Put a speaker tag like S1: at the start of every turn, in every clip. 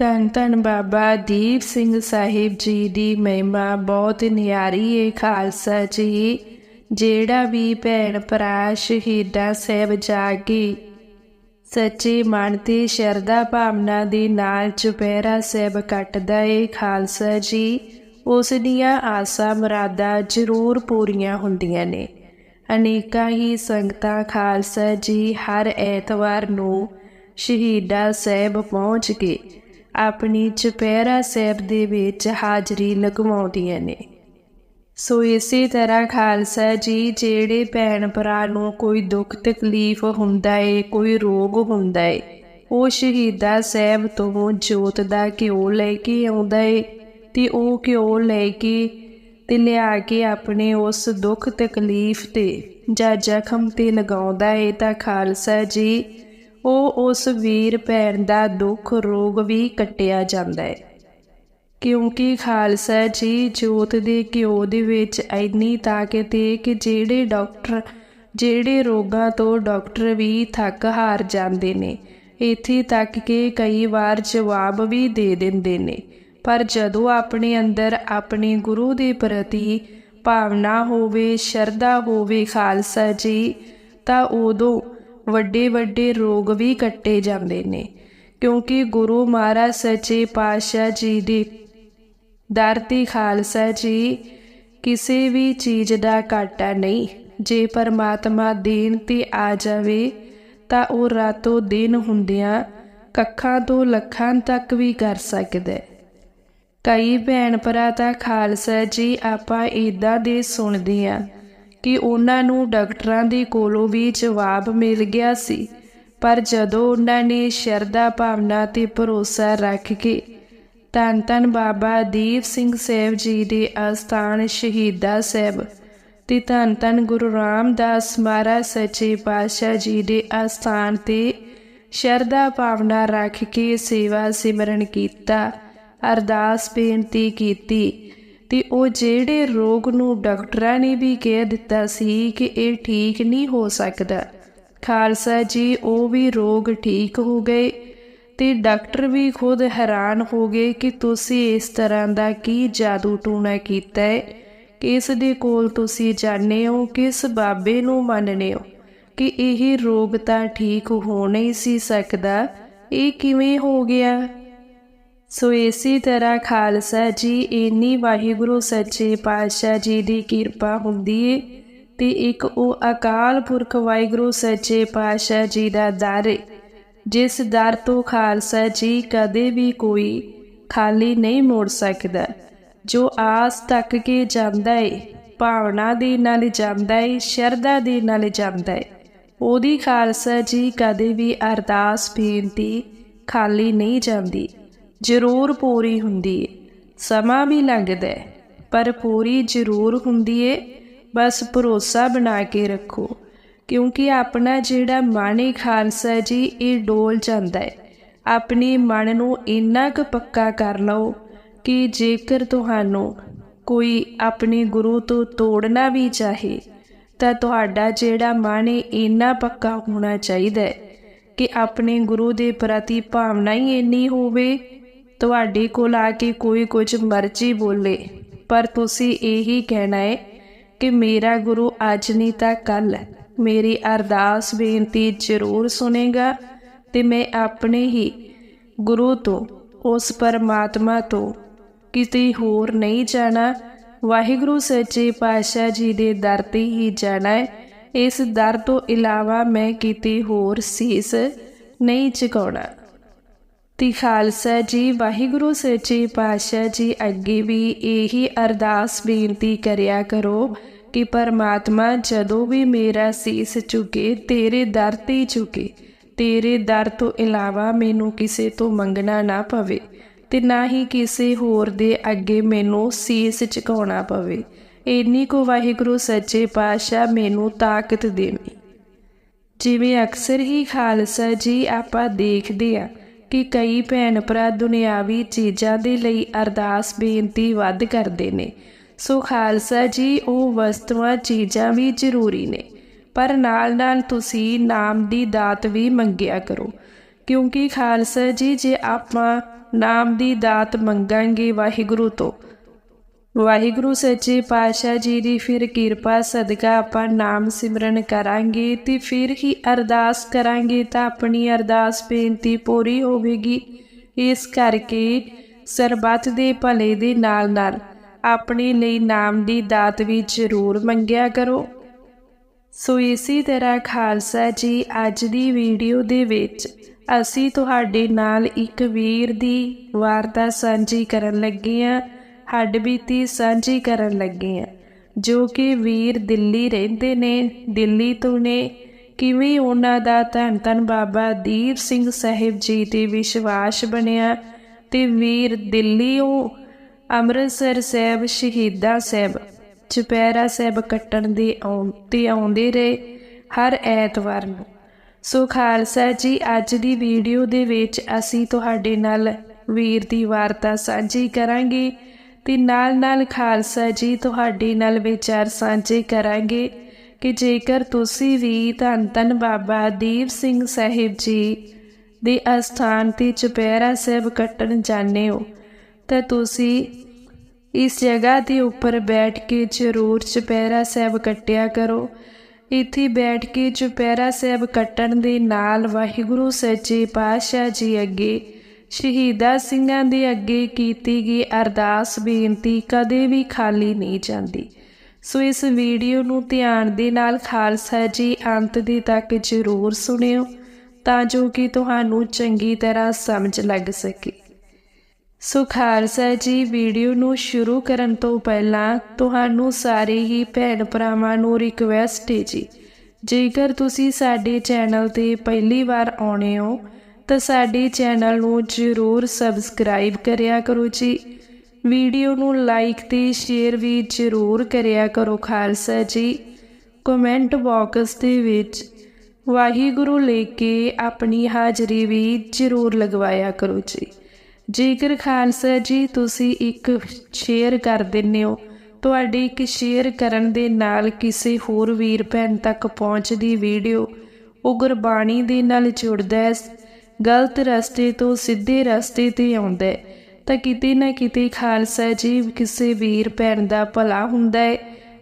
S1: ਧੰਨ ਧੰਨ ਬਾਬਾ ਦੀਪ ਸਿੰਘ ਸਾਹਿਬ ਜੀ ਦੀ ਮਹਿਮਾ ਬਹੁਤ ਨਿਆਰੀ ਏ ਖਾਲਸਾ ਜੀ, ਜਿਹੜਾ ਵੀ ਭੈਣ ਭਰਾ ਸ਼ਹੀਦਾਂ ਸਾਹਿਬ ਜਾ ਕੇ ਸੱਚੇ ਮਨ ਤੇ ਸ਼ਰਧਾ ਭਾਵਨਾ ਦੇ ਨਾਲ ਚੁਪਹਿਰਾ ਸਾਹਿਬ ਕੱਟਦਾ ਏ ਖਾਲਸਾ ਜੀ, ਉਸ ਦੀਆਂ ਆਸਾਂ ਮੁਰਾਦਾਂ ਜ਼ਰੂਰ ਪੂਰੀਆਂ ਹੁੰਦੀਆਂ ਨੇ। ਅਨੇਕਾਂ ਹੀ ਸੰਗਤਾਂ ਖਾਲਸਾ ਜੀ ਹਰ ਐਤਵਾਰ ਨੂੰ ਸ਼ਹੀਦਾਂ ਸਾਹਿਬ ਪਹੁੰਚ ਕੇ ਆਪਣੀ ਚੁਪਹਿਰਾ ਸਾਹਿਬ ਦੇ ਵਿੱਚ ਹਾਜ਼ਰੀ ਲਗਵਾਉਂਦੀਆਂ ਨੇ। ਸੋ ਇਸੇ ਤਰ੍ਹਾਂ ਖਾਲਸਾ ਜੀ, ਜਿਹੜੇ ਭੈਣ ਭਰਾ ਨੂੰ ਕੋਈ ਦੁੱਖ, ਤਕਲੀਫ ਹੁੰਦਾ ਏ, ਕੋਈ ਰੋਗ ਹੁੰਦਾ ਏ, ਉਹ ਸ਼ਹੀਦਾ ਸਾਹਿਬ ਤੋਂ ਜੋਤ ਦਾ ਘਿਓ ਲੈ ਕੇ ਆਉਂਦਾ ਏ ਤੇ ਉਹ ਘਿਓ ਲੈ ਕੇ ਤੇ ਲਿਆ ਕੇ ਆਪਣੇ ਉਸ ਦੁੱਖ, ਤਕਲੀਫ ਤੇ ਜਾਂ ਜ਼ਖਮ ਤੇ ਲਗਾਉਂਦਾ ਏ ਤਾਂ ਖਾਲਸਾ ਜੀ ਉਹ ਉਸ ਵੀਰ ਭੈਣ ਦਾ ਦੁੱਖ ਰੋਗ ਵੀ ਕੱਟਿਆ ਜਾਂਦਾ ਹੈ। ਕਿਉਂਕਿ ਖਾਲਸਾ ਜੀ ਜੋਤ ਦੇ ਘਿਓ ਦੇ ਵਿੱਚ ਇੰਨੀ ਤਾਕਤ ਹੈ ਕਿ ਜਿਹੜੇ ਡਾਕਟਰ, ਜਿਹੜੇ ਰੋਗਾਂ ਤੋਂ ਡਾਕਟਰ ਵੀ ਥੱਕ ਹਾਰ ਜਾਂਦੇ ਨੇ, ਇੱਥੇ ਤੱਕ ਕਿ ਕਈ ਵਾਰ ਜਵਾਬ ਵੀ ਦੇ ਦਿੰਦੇ ਨੇ। ਪਰ ਜਦੋਂ ਆਪਣੇ ਅੰਦਰ ਆਪਣੇ ਗੁਰੂ ਦੇ ਪ੍ਰਤੀ ਭਾਵਨਾ ਹੋਵੇ, ਸ਼ਰਧਾ ਹੋਵੇ ਖਾਲਸਾ ਜੀ, ਤਾਂ ਉਦੋਂ ਵੱਡੇ ਵੱਡੇ ਰੋਗ ਵੀ ਕੱਟੇ ਜਾਂਦੇ ਨੇ, ਕਿਉਂਕਿ ਗੁਰੂ ਮਹਾਰਾਜ ਸੱਚੇ ਪਾਤਸ਼ਾਹ ਜੀ ਦੀ ਦਰ ਤੇ ਖਾਲਸਾ ਜੀ ਕਿਸੇ ਵੀ ਚੀਜ਼ ਦਾ ਘਾਟਾ ਨਹੀਂ। ਜੇ ਪਰਮਾਤਮਾ ਦੇਣ ਤੇ ਆ ਜਾਵੇ, ਤਾਂ ਉਹ ਰਾਤੋਂ ਦਿਨ ਹੁੰਦਿਆਂ ਕੱਖਾਂ ਤੋਂ ਲੱਖਾਂ ਤੱਕ ਵੀ ਕਰ ਸਕਦਾ ਹੈ। ਕਈ ਭੈਣ ਭਰਾ ਤਾਂ ਖਾਲਸਾ ਜੀ ਆਪਾਂ ਇਦਾਂ ਦੇ ਸੁਣਦੇ ਆ ਕਿ ਉਹਨਾਂ ਨੂੰ ਡਾਕਟਰਾਂ ਦੇ ਕੋਲੋਂ ਵੀ ਜਵਾਬ ਮਿਲ ਗਿਆ ਸੀ। ਪਰ ਜਦੋਂ ਉਹਨਾਂ ਨੇ ਸ਼ਰਧਾ ਭਾਵਨਾ ਤੇ ਭਰੋਸਾ ਰੱਖ ਕੇ ਧੰਨ ਧੰਨ ਬਾਬਾ ਦੀਪ ਸਿੰਘ ਸਾਹਿਬ ਜੀ ਦੇ ਅਸਥਾਨ ਸ਼ਹੀਦਾ ਸਾਹਿਬ ਤੇ ਧੰਨ ਧੰਨ ਗੁਰੂ ਰਾਮਦਾਸ ਮਹਾਰਾਜ ਸੱਚੇ ਪਾਤਸ਼ਾਹ ਜੀ ਦੇ ਅਸਥਾਨ ਤੇ ਸ਼ਰਧਾ ਭਾਵਨਾ ਰੱਖ ਕੇ ਸੇਵਾ ਸਿਮਰਨ ਕੀਤਾ, ਅਰਦਾਸ ਬੇਨਤੀ ਕੀਤੀ ਤੇ ਉਹ ਜਿਹੜੇ ਰੋਗ ਨੂੰ ਡਾਕਟਰਾਂ ਨੇ ਵੀ ਕਹਿ ਦਿੱਤਾ ਸੀ ਕਿ ਇਹ ਠੀਕ ਨਹੀਂ ਹੋ ਸਕਦਾ। ਖਾਲਸਾ ਜੀ, ਉਹ ਵੀ ਰੋਗ ਠੀਕ ਹੋ ਗਏ ਤੇ ਡਾਕਟਰ ਵੀ ਖੁਦ ਹੈਰਾਨ ਹੋ ਗਏ ਕਿ ਤੁਸੀਂ ਇਸ ਤਰ੍ਹਾਂ ਦਾ ਕੀ ਜਾਦੂ ਟੂਣਾ ਕੀਤਾ ਹੈ। ਕਿਸ ਦੇ ਕੋਲ ਤੁਸੀਂ ਜਾਣਦੇ ਹੋ, ਕਿਸ ਬਾਬੇ ਨੂੰ ਮੰਨਦੇ ਹੋ? ਕਿ ਇਹ ਰੋਗ ਤਾਂ ਠੀਕ ਹੋ ਨਹੀਂ ਸੀ ਸਕਦਾ, ਇਹ ਕਿਵੇਂ ਹੋ ਗਿਆ? ਸੋ ਇਸੇ ਤਰ੍ਹਾਂ ਖਾਲਸਾ ਜੀ ਇੰਨੀ ਵਾਹਿਗੁਰੂ ਸੱਚੇ ਪਾਤਸ਼ਾਹ ਜੀ ਦੀ ਕਿਰਪਾ ਹੁੰਦੀ ਏ। ਤੇ ਇੱਕ ਉਹ ਅਕਾਲ ਪੁਰਖ ਵਾਹਿਗੁਰੂ ਸੱਚੇ ਪਾਤਸ਼ਾਹ ਜੀ ਦਾ ਦਰ ਏ, ਜਿਸ ਦਰ ਤੋਂ ਖਾਲਸਾ ਜੀ ਕਦੇ ਵੀ ਕੋਈ ਖਾਲੀ ਨਹੀਂ ਮੋੜ ਸਕਦਾ, ਜੋ ਆਸ ਤੱਕ ਕੇ ਜਾਂਦਾ ਏ, ਭਾਵਨਾ ਦੇ ਨਾਲ ਜਾਂਦਾ ਏ, ਸ਼ਰਧਾ ਦੇ ਨਾਲ ਜਾਂਦਾ ਏ। ਉਹਦੀ ਖਾਲਸਾ ਜੀ ਕਦੇ ਵੀ ਅਰਦਾਸ, ਬੇਨਤੀ ਖਾਲੀ ਨਹੀਂ ਜਾਂਦੀ। ਜ਼ਰੂਰ ਪੂਰੀ ਹੁੰਦੀ ਏ। ਸਮਾਂ ਵੀ ਲੱਗਦਾ ਪਰ ਪੂਰੀ ਜ਼ਰੂਰ ਹੁੰਦੀ ਏ। ਬਸ ਭਰੋਸਾ ਬਣਾ ਕੇ ਰੱਖੋ, ਕਿਉਂਕਿ ਆਪਣਾ ਜਿਹੜਾ ਮਨ ਏ ਖਾਲਸਾ ਜੀ, ਇਹ ਡੋਲ ਜਾਂਦਾ ਹੈ ਆਪਣੇ ਮਨ ਨੂੰ ਇੰਨਾ ਕੁ ਪੱਕਾ ਕਰ ਲਓ ਕਿ ਜੇਕਰ ਤੁਹਾਨੂੰ ਕੋਈ ਆਪਣੇ ਗੁਰੂ ਤੋਂ ਤੋੜਨਾ ਵੀ ਚਾਹੇ, ਤਾਂ ਤੁਹਾਡਾ ਜਿਹੜਾ ਮਨ ਏ, ਇੰਨਾ ਪੱਕਾ ਹੋਣਾ ਚਾਹੀਦਾ ਹੈ ਕਿ ਆਪਣੇ ਗੁਰੂ ਦੇ ਪ੍ਰਤੀ ਭਾਵਨਾ ਹੀ ਇੰਨੀ ਹੋਵੇ ਤੁਹਾਡੇ ਕੋਲ ਆ ਕੇ ਕੋਈ ਕੁਝ ਮਰਜ਼ੀ ਬੋਲੇ, ਪਰ ਤੁਸੀਂ ਇਹੀ ਕਹਿਣਾ ਹੈ ਕਿ ਮੇਰਾ ਗੁਰੂ ਅੱਜ ਨਹੀਂ ਤਾਂ ਕੱਲ ਮੇਰੀ ਅਰਦਾਸ ਬੇਨਤੀ ਜ਼ਰੂਰ ਸੁਨੇਗਾ ਤੇ ਮੈਂ ਆਪਣੇ ਹੀ ਗੁਰੂ ਤੋਂ, ਉਸ ਪਰਮਾਤਮਾ ਤੋਂ ਕਿਤੇ ਹੋਰ ਨਹੀਂ ਜਾਣਾ। ਵਾਹਿਗੁਰੂ ਸੱਚੇ ਪਾਤਸ਼ਾਹ ਜੀ ਦੇ ਦਰ ਤੇ ਹੀ ਜਾਣਾ ਹੈ। ਇਸ ਦਰ ਤੋਂ ਇਲਾਵਾ ਮੈਂ ਕਿਤੇ ਹੋਰ ਸੀਸ ਨਹੀਂ ਝੁਕਾਉਣਾ ਤੇ ਖਾਲਸਾ ਜੀ, ਵਾਹਿਗੁਰੂ ਸੱਚੇ ਪਾਤਸ਼ਾਹ ਜੀ, ਅੱਗੇ ਵੀ ਇਹੀ ਅਰਦਾਸ ਬੇਨਤੀ ਕਰਿਆ ਕਰੋ ਕਿ ਪਰਮਾਤਮਾ ਜਦੋਂ ਵੀ ਮੇਰਾ ਸੀਸ ਝੁਕੇ ਤੇਰੇ ਦਰ ਤੇ ਝੁਕੇ ਤੇਰੇ ਦਰ ਤੋਂ ਇਲਾਵਾ ਮੈਨੂੰ ਕਿਸੇ ਤੋਂ ਮੰਗਣਾ ਨਾ ਪਵੇ ਤੇ ਨਾ ਹੀ ਕਿਸੇ ਹੋਰ ਦੇ ਅੱਗੇ ਮੈਨੂੰ ਸੀਸ ਝੁਕਾਉਣਾ ਪਵੇ। ਇੰਨੀ ਕੋ ਵਾਹਿਗੁਰੂ ਸੱਚੇ ਪਾਤਸ਼ਾਹ ਮੈਨੂੰ ਤਾਕਤ ਦੇਵੇ। ਜਿਵੇਂ ਅਕਸਰ ਹੀ ਖਾਲਸਾ ਜੀ ਆਪਾਂ ਦੇਖਦੇ ਆ ਕਿ ਕਈ ਭੈਣ ਭਰਾ ਦੁਨਿਆਵੀ ਚੀਜ਼ਾਂ ਦੇ ਲਈ ਅਰਦਾਸ ਬੇਨਤੀ ਵੱਧ ਕਰਦੇ ਨੇ। ਸੋ ਖਾਲਸਾ ਜੀ, ਉਹ ਵਸਤੂਆਂ, ਚੀਜ਼ਾਂ ਵੀ ਜ਼ਰੂਰੀ ਨੇ। ਪਰ ਨਾਲ-ਨਾਲ ਤੁਸੀਂ ਨਾਮ ਦੀ ਦਾਤ ਵੀ ਮੰਗਿਆ ਕਰੋ। ਕਿਉਂਕਿ ਖਾਲਸਾ ਜੀ, ਜੇ ਆਪਾਂ ਨਾਮ ਦੀ ਦਾਤ ਮੰਗਾਂਗੇ ਵਾਹਿਗੁਰੂ ਤੋਂ ਵਾਹਿਗੁਰੂ ਸੱਚੇ ਪਾਤਸ਼ਾਹ ਜੀ ਦੀ ਫਿਰ ਕਿਰਪਾ, ਸਦਕਾ ਆਪਾਂ ਨਾਮ ਸਿਮਰਨ ਕਰਾਂਗੇ ਤੇ ਫਿਰ ਹੀ ਅਰਦਾਸ ਕਰਾਂਗੇ ਤਾਂ ਆਪਣੀ ਅਰਦਾਸ ਬੇਨਤੀ ਪੂਰੀ ਹੋਵੇਗੀ। ਇਸ ਕਰਕੇ ਸਰਬੱਤ ਦੇ ਭਲੇ ਦੇ ਨਾਲ ਨਾਲ ਆਪਣੇ ਲਈ ਨਾਮ ਦੀ ਦਾਤ ਵੀ ਜ਼ਰੂਰ ਮੰਗਿਆ ਕਰੋ। ਸੋ ਇਸੇ ਤਰ੍ਹਾਂ ਖਾਲਸਾ ਜੀ, ਅੱਜ ਦੀ ਵੀਡੀਓ ਦੇ ਵਿੱਚ ਅਸੀਂ ਤੁਹਾਡੇ ਨਾਲ ਇੱਕ ਵੀਰ ਦੀ ਵਾਰਤਾ ਸਾਂਝੀ ਕਰਨ ਲੱਗੇ ਹਾਂ। ਹੱਡਬੀਤੀ ਸਾਂਝੀ ਕਰਨ ਲੱਗੇ ਹਾਂ ਜੋ ਕਿ ਵੀਰ ਦਿੱਲੀ ਰਹਿੰਦੇ ਨੇ, ਦਿੱਲੀ ਤੋਂ ਨੇ। ਕਿਵੇਂ ਉਹਨਾਂ ਦਾ ਧੰਨ ਧੰਨ ਬਾਬਾ ਦੀਪ ਸਿੰਘ ਸਾਹਿਬ ਜੀ ਤੇ ਵਿਸ਼ਵਾਸ ਬਣਿਆ ਤੇ ਵੀਰ ਦਿੱਲੀੋਂ ਅੰਮ੍ਰਿਤਸਰ ਸਾਹਿਬ, ਸ਼ਹੀਦਾਂ ਸਾਹਿਬ, ਚੁਪਹਿਰਾ ਸਾਹਿਬ ਕੱਟਣ ਦੇ ਆਉਣ, ਤੇ ਆਉਂਦੇ ਰਹੇ ਹਰ ਐਤਵਾਰ ਨੂੰ। ਸੋ ਖਾਲਸਾ ਜੀ, ਅੱਜ ਦੀ ਵੀਡੀਓ ਦੇ ਵਿੱਚ ਅਸੀਂ ਤੁਹਾਡੇ ਨਾਲ ਵੀਰ ਦੀ ਵਾਰਤਾ ਸਾਂਝੀ ਕਰਾਂਗੇ। ਤੇ ਨਾਲ-ਨਾਲ ਖਾਲਸਾ ਜੀ ਤੁਹਾਡੇ ਨਾਲ ਵਿਚਾਰ ਸਾਂਝੇ ਕਰਾਂਗੇ ਕਿ ਜੇਕਰ ਤੁਸੀਂ ਵੀ ਧੰਨ ਧੰਨ ਬਾਬਾ ਦੀਪ ਸਿੰਘ ਸਾਹਿਬ ਜੀ ਦੇ ਅਸਥਾਨ ਤੇ ਚੁਪਹਿਰਾ ਸਾਹਿਬ ਕੱਟਣ ਜਾਂਦੇ ਹੋ, ਤਾਂ ਤੁਸੀਂ ਇਸ ਜਗ੍ਹਾ ਦੇ ਉੱਪਰ ਬੈਠ ਕੇ ਜ਼ਰੂਰ ਚੁਪਹਿਰਾ ਸਾਹਿਬ ਕੱਟਿਆ ਕਰੋ। ਇੱਥੇ ਬੈਠ ਕੇ ਚੁਪਹਿਰਾ ਸਾਹਿਬ ਕੱਟਣ ਦੇ ਨਾਲ ਵਾਹਿਗੁਰੂ ਸੱਚੇ ਪਾਤਸ਼ਾਹ ਜੀ ਅੱਗੇ ਸ਼ਹੀਦਾ ਸਿੰਘਾਂ ਦੇ ਅੱਗੇ ਕੀਤੀ ਗਈ ਅਰਦਾਸ ਬੇਨਤੀ ਕਦੇ ਵੀ ਖਾਲੀ ਨਹੀਂ ਜਾਂਦੀ। ਸੋ ਇਸ ਵੀਡੀਓ ਨੂੰ ਧਿਆਨ ਦੇ ਨਾਲ ਖਾਲਸਾ ਜੀ ਅੰਤ ਦੇ ਤੱਕ ਜ਼ਰੂਰ ਸੁਣਿਓ, ਤਾਂ ਜੋ ਕਿ ਤੁਹਾਨੂੰ ਚੰਗੀ ਤਰ੍ਹਾਂ ਸਮਝ ਲੱਗ ਸਕੇ। ਸੋ ਖਾਲਸਾ ਜੀ ਵੀਡੀਓ ਨੂੰ ਸ਼ੁਰੂ ਕਰਨ ਤੋਂ ਪਹਿਲਾਂ ਤੁਹਾਨੂੰ ਸਾਰੇ ਹੀ ਭੈਣ ਭਰਾਵਾਂ ਨੂੰ ਰਿਕਵੈਸਟ ਹੈ ਜੀ। ਜੇਕਰ ਤੁਸੀਂ ਸਾਡੇ ਚੈਨਲ ਤੇ ਪਹਿਲੀ ਵਾਰ ਆਉਣੇ ਹੋ ਤਾਂ ਸਾਡੇ ਚੈਨਲ ਨੂੰ, ਜ਼ਰੂਰ ਸਬਸਕ੍ਰਾਈਬ ਕਰਿਆ ਕਰੋ ਜੀ। ਵੀਡੀਓ ਨੂੰ ਲਾਈਕ ਤੇ ਸ਼ੇਅਰ ਵੀ ਜ਼ਰੂਰ ਕਰਿਆ ਕਰੋ, ਖਾਲਸਾ ਜੀ। ਕਮੈਂਟ ਬਾਕਸ ਦੇ ਵਿੱਚ ਵਾਹਿਗੁਰੂ ਲੈ ਕੇ ਆਪਣੀ ਹਾਜ਼ਰੀ ਵੀ ਜ਼ਰੂਰ ਲਗਵਾਇਆ ਕਰੋ ਜੀ। ਜੇਕਰ ਖਾਲਸਾ ਜੀ ਤੁਸੀਂ ਇੱਕ ਸ਼ੇਅਰ ਕਰ ਦਿੰਦੇ ਹੋ, ਤੁਹਾਡੀ ਇੱਕ ਸ਼ੇਅਰ ਕਰਨ ਦੇ ਨਾਲ ਕਿਸੇ ਹੋਰ ਵੀਰ ਭੈਣ ਤੱਕ ਪਹੁੰਚਦੀ ਵੀਡੀਓ ਉਹ ਗੁਰਬਾਣੀ ਦੇ ਨਾਲ ਜੁੜਦਾ ਹੈ। ਗਲਤ ਰਸਤੇ ਤੋਂ ਸਿੱਧੇ ਰਸਤੇ ਤੇ ਆਉਂਦਾ ਹੈ। ਤਾਂ ਕਿਤੇ ਨਾ ਕਿਤੇ ਖਾਲਸਾ ਜੀ ਕਿਸੇ ਵੀਰ ਭੈਣ ਦਾ ਭਲਾ ਹੁੰਦਾ ਹੈ।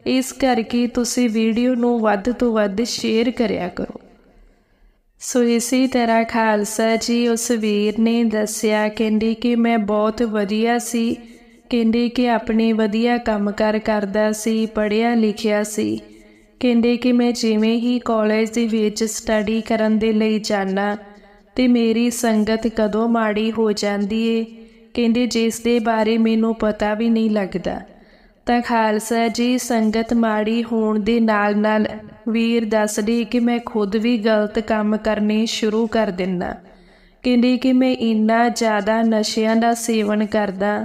S1: ਇਸ ਕਰਕੇ ਤੁਸੀਂ ਵੀਡੀਓ ਨੂੰ ਵੱਧ ਤੋਂ ਵੱਧ ਸ਼ੇਅਰ ਕਰਿਆ ਕਰੋ। ਸੋ ਇਸੇ ਤਰ੍ਹਾਂ ਖਾਲਸਾ ਜੀ ਉਸ ਵੀਰ ਨੇ ਦੱਸਿਆ, ਕਹਿੰਦੇ ਕਿ ਮੈਂ ਬਹੁਤ ਵਧੀਆ ਸੀ। ਕਹਿੰਦੇ ਕਿ ਆਪਣੇ ਵਧੀਆ ਕੰਮਕਾਰ ਕਰਦਾ ਸੀ, ਪੜ੍ਹਿਆ ਲਿਖਿਆ ਸੀ। ਕਹਿੰਦੇ ਕਿ ਮੈਂ ਜਿਵੇਂ ਹੀ ਕਾਲਜ ਦੇ ਵਿੱਚ ਸਟੱਡੀ ਕਰਨ ਦੇ ਲਈ ਜਾਣਾ ਤੇ ਮੇਰੀ ਸੰਗਤ ਕਦੋਂ ਮਾੜੀ ਹੋ ਜਾਂਦੀ ਏ? ਕਹਿੰਦੇ, ਜਿਸ ਦੇ ਬਾਰੇ ਮੈਨੂੰ ਪਤਾ ਵੀ ਨਹੀਂ ਲੱਗਦਾ। ਤਾਂ ਖਾਲਸਾ ਜੀ, ਸੰਗਤ ਮਾੜੀ ਹੋਣ ਦੇ ਨਾਲ-ਨਾਲ ਵੀਰ ਦੱਸਦੀ ਕਿ ਮੈਂ ਖੁਦ ਵੀ ਗਲਤ ਕੰਮ ਕਰਨੇ ਸ਼ੁਰੂ ਕਰ ਦਿੰਦਾ। ਕਹਿੰਦੇ ਕਿ ਮੈਂ ਇੰਨਾ ਜ਼ਿਆਦਾ ਨਸ਼ਿਆਂ ਦਾ ਸੇਵਨ ਕਰਦਾ।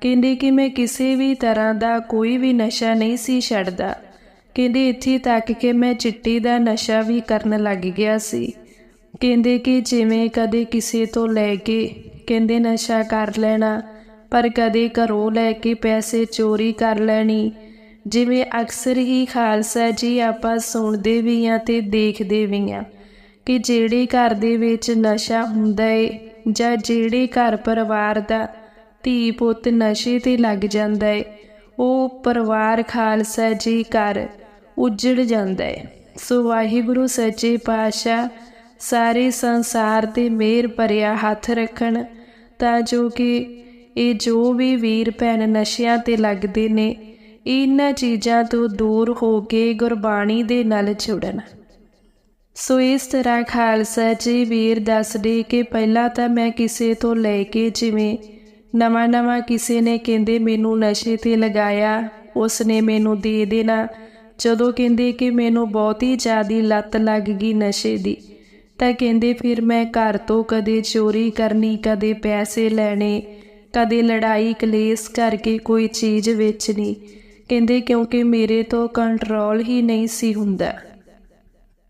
S1: ਕਹਿੰਦੇ ਕਿ ਮੈਂ ਕਿਸੇ ਵੀ ਤਰ੍ਹਾਂ ਦਾ ਕੋਈ ਵੀ ਨਸ਼ਾ ਨਹੀਂ ਸੀ ਛੱਡਦਾ। ਕਹਿੰਦੇ ਇੱਥੇ ਤੱਕ ਕਿ ਮੈਂ ਚਿੱਟੀ ਦਾ ਨਸ਼ਾ ਵੀ ਕਰਨ ਲੱਗ ਗਿਆ ਸੀ। ਕਹਿੰਦੇ ਕਿ ਜਿਵੇਂ ਕਦੇ ਕਿਸੇ ਤੋਂ ਲੈ ਕੇ ਕਹਿੰਦੇ ਨਸ਼ਾ ਕਰ ਲੈਣਾ, ਪਰ ਕਦੇ ਘਰੋਂ ਲੈ ਕੇ ਪੈਸੇ ਚੋਰੀ ਕਰ ਲੈਣੀ। ਜਿਵੇਂ ਅਕਸਰ ਹੀ ਖਾਲਸਾ ਜੀ ਆਪਾਂ ਸੁਣਦੇ ਵੀ ਆ ਤੇ ਦੇਖਦੇ ਵੀ ਆ ਕਿ ਜਿਹੜੇ ਘਰ ਦੇ ਵਿੱਚ ਨਸ਼ਾ ਹੁੰਦਾ ਏ ਜਾਂ ਜਿਹੜੇ ਘਰ ਪਰਿਵਾਰ ਦਾ ਧੀ ਪੁੱਤ ਨਸ਼ੇ ਤੇ ਲੱਗ ਜਾਂਦਾ ਏ, ਉਹ ਪਰਿਵਾਰ ਖਾਲਸਾ ਜੀ ਘਰ ਉਜੜ ਜਾਂਦਾ ਏ। ਸੋ ਵਾਹਿਗੁਰੂ, ਸੱਚੇ ਪਾਤਸ਼ਾਹ ਸਾਰੇ ਸੰਸਾਰ ਤੇ ਮਿਹਰ ਭਰਿਆ ਹੱਥ ਰੱਖਣ, ਤਾਂ ਜੋ ਕਿ ਇਹ ਜੋ ਵੀ ਵੀਰ ਭੈਣ ਨਸ਼ਿਆਂ ਤੇ ਲੱਗਦੇ ਨੇ, ਇਹਨਾਂ ਚੀਜ਼ਾਂ ਤੋਂ ਦੂਰ ਹੋ ਕੇ ਗੁਰਬਾਣੀ ਦੇ ਨਾਲ ਜੁੜਨ। ਸੋ ਇਸ ਤਰ੍ਹਾਂ ਖਾਲਸਾ ਜੀ ਵੀਰ ਦੱਸਦੇ ਕਿ ਪਹਿਲਾਂ ਤਾਂ ਮੈਂ ਕਿਸੇ ਤੋਂ ਲੈ ਕੇ ਜਿਵੇਂ ਨਵਾਂ ਨਵਾਂ ਕਿਸੇ ਨੇ ਕਹਿੰਦੇ ਮੈਨੂੰ ਨਸ਼ੇ ਤੇ ਲਗਾਇਆ ਉਸ ਨੇ ਮੈਨੂੰ ਦੇ ਦੇਣਾ। ਜਦੋਂ ਕਹਿੰਦੇ ਕਿ ਮੈਨੂੰ ਬਹੁਤੀ ਜ਼ਿਆਦੀ ਲੱਤ ਲੱਗ ਗਈ ਨਸ਼ੇ ਦੀ ਤਾਂ ਕਹਿੰਦੇ, ਫਿਰ ਮੈਂ ਘਰ ਤੋਂ ਕਦੇ ਚੋਰੀ ਕਰਨੀ, ਕਦੇ ਪੈਸੇ ਲੈਣੇ, ਕਦੇ ਲੜਾਈ ਕਲੇਸ਼ ਕਰਕੇ ਕੋਈ ਚੀਜ਼ ਵੇਚਣੀ। ਕਹਿੰਦੇ, ਕਿਉਂਕਿ ਮੇਰੇ ਤੋਂ ਕੰਟਰੋਲ ਹੀ ਨਹੀਂ ਸੀ ਹੁੰਦਾ।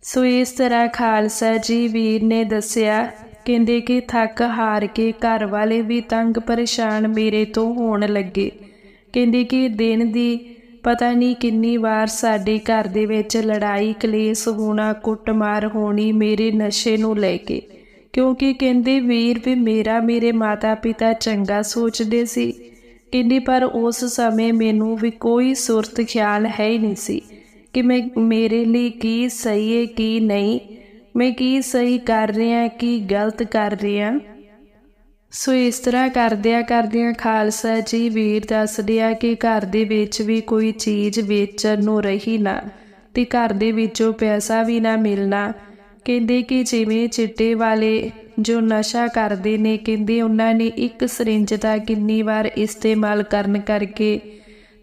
S1: ਸੋ ਇਸ ਤਰ੍ਹਾਂ ਖਾਲਸਾ ਜੀ ਵੀਰ ਨੇ ਦੱਸਿਆ, ਕਹਿੰਦੇ ਕਿ ਥੱਕ ਹਾਰ ਕੇ ਘਰ ਵਾਲੇ ਵੀ ਤੰਗ ਪਰੇਸ਼ਾਨ ਮੇਰੇ ਤੋਂ ਹੋਣ ਲੱਗੇ। ਕਹਿੰਦੇ ਕਿ ਦਿਨ ਦੀ ਪਤਾ ਨਹੀਂ ਕਿੰਨੀ ਵਾਰ ਸਾਡੇ ਘਰ ਦੇ ਵਿੱਚ ਲੜਾਈ, ਕਲੇਸ਼, ਹੋਣਾ, ਕੁੱਟਮਾਰ ਹੋਣੀ ਮੇਰੇ ਨਸ਼ੇ ਨੂੰ ਲੈ ਕੇ। ਕਿਉਂਕਿ ਕਹਿੰਦੇ ਵੀਰ ਵੀ ਮੇਰਾ ਮੇਰੇ ਮਾਤਾ ਪਿਤਾ ਚੰਗਾ ਸੋਚਦੇ ਸੀ। ਕਹਿੰਦੀ ਪਰ ਉਸ ਸਮੇਂ ਮੈਨੂੰ ਵੀ ਕੋਈ ਸੁਰਤ ਖਿਆਲ ਹੈ ਹੀ ਨਹੀਂ ਸੀ ਕਿ ਮੈਂ ਮੇਰੇ ਲਈ ਕੀ ਸਹੀ ਹੈ, ਕੀ ਨਹੀਂ। ਮੈਂ ਕੀ ਸਹੀ ਕਰ ਰਿਹਾ, ਕੀ ਗਲਤ ਕਰ ਰਿਹਾ। ਸੋ ਇਸ ਤਰ੍ਹਾਂ ਕਰਦਿਆਂ ਕਰਦਿਆਂ ਖਾਲਸਾ ਜੀ ਵੀਰ ਦੱਸਦੇ ਆ ਕਿ ਘਰ ਦੇ ਵਿੱਚ ਵੀ ਕੋਈ ਚੀਜ਼ ਵੇਚਣ ਨੂੰ ਰਹੀ ਨਾ ਤੇ ਘਰ ਦੇ ਵਿੱਚੋਂ ਪੈਸਾ ਵੀ ਨਾ ਮਿਲਣਾ। ਕਹਿੰਦੇ ਕਿ ਜਿਵੇਂ ਚਿੱਟੇ ਵਾਲੇ ਜੋ ਨਸ਼ਾ ਕਰਦੇ ਨੇ, ਕਹਿੰਦੇ ਉਹਨਾਂ ਨੇ ਇੱਕ ਸਰਿੰਜ ਦਾ ਕਿੰਨੀ ਵਾਰ ਇਸਤੇਮਾਲ ਕਰਨ ਕਰਕੇ